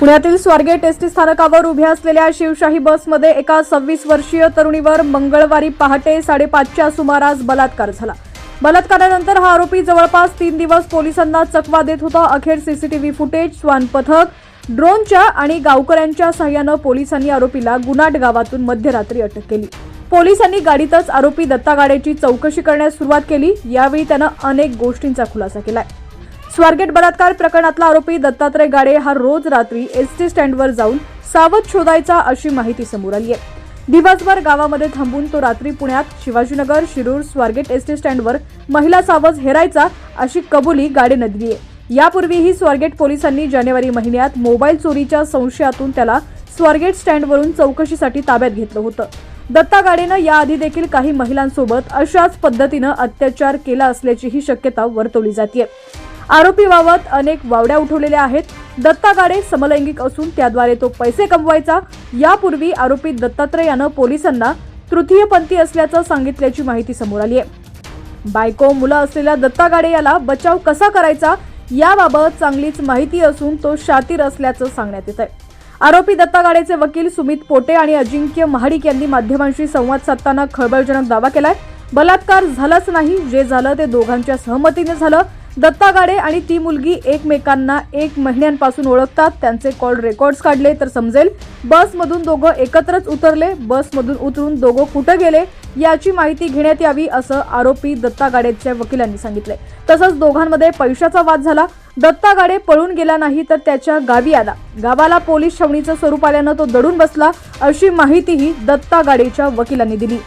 पुण्यातील स्वारगेट एसटी स्थानकावर उभ्या असलेल्या शिवशाही बसमध्ये एका सव्वीस वर्षीय तरुणीवर मंगळवारी पहाटे साडेपाचच्या सुमारास बलात्कार झाला. बलात्कारानंतर हा आरोपी जवळपास तीन दिवस पोलिसांना चकवा देत होता. अखेर सीसीटीव्ही फुटेज स्वान पथक ड्रोनच्या आणि गावकऱ्यांच्या सहाय्यानं पोलिसांनी आरोपीला गुनाट गावातून मध्यरात्री अटक केली. पोलिसांनी गाडीतच आरोपी दत्ता चौकशी करण्यास सुरुवात केली. यावेळी त्यानं अनेक गोष्टींचा खुलासा केलाय. स्वारगेट बलात्कार प्रकरणातला आरोपी दत्तात्रय गाडे हा रोज रात्री एसटी स्टँडवर जाऊन सावध शोधायचा अशी माहिती समोर आली आहे. दिवसभर गावामध्ये थांबून तो रात्री पुण्यात शिवाजीनगर शिरूर स्वारगेट एसटी स्टँडवर महिला सावज हेरायचा अशी कबुली गाडेनं दिली आहे. यापूर्वीही स्वारगेट पोलिसांनी जानेवारी महिन्यात मोबाईल चोरीच्या संशयातून त्याला स्वारगेट स्टँडवरून चौकशीसाठी ताब्यात घेतलं होतं. दत्ता गाडेनं याआधी देखील काही महिलांसोबत अशाच पद्धतीनं अत्याचार केला असल्याचीही शक्यता वर्तवली जाते आरोपीबाबत अनेक वावड्या उठवलेल्या आहेत. दत्ता गाडे समलैंगिक असून त्याद्वारे तो पैसे कमवायचा. यापूर्वी आरोपी दत्तात्रय यानं पोलिसांना तृतीयपंथी असल्याचं सांगितल्याची माहिती समोर आली आहे. बायको मुलं असलेल्या दत्ता गाडे याला बचाव कसा करायचा याबाबत चांगलीच माहिती असून तो शातीर असल्याचं सांगण्यात येत आहे आरोपी दत्ता गाडेचे वकील सुमित पोटे आणि अजिंक्य महाडिक यांनी माध्यमांशी संवाद साधताना खळबळजनक दावा केलाय. बलात्कार झालाच नाही. जे झालं ते दोघांच्या सहमतीने झालं. दत्ता गाडे आणि ती मुलगी एकमेकांना एक महिन्यांपासून ओळखतात. त्यांचे कॉल रेकॉर्ड्स काढले तर समजेल बसमधून दोघं एकत्रच उतरले बसमधून उतरून दोघं कुठं गेले याची माहिती घेण्यात यावी असं आरोपी दत्ता गाडेच्या वकिलांनी सांगितले तसंच दोघांमध्ये पैशाचा वाद झाला. दत्ता गाडे पळून गेला नाही तर त्याच्या गावी आला. गावाला पोलीस छावणीचं स्वरूप आल्यानं तो दडून बसला अशी माहितीही दत्ता गाडेच्या वकिलांनी दिली.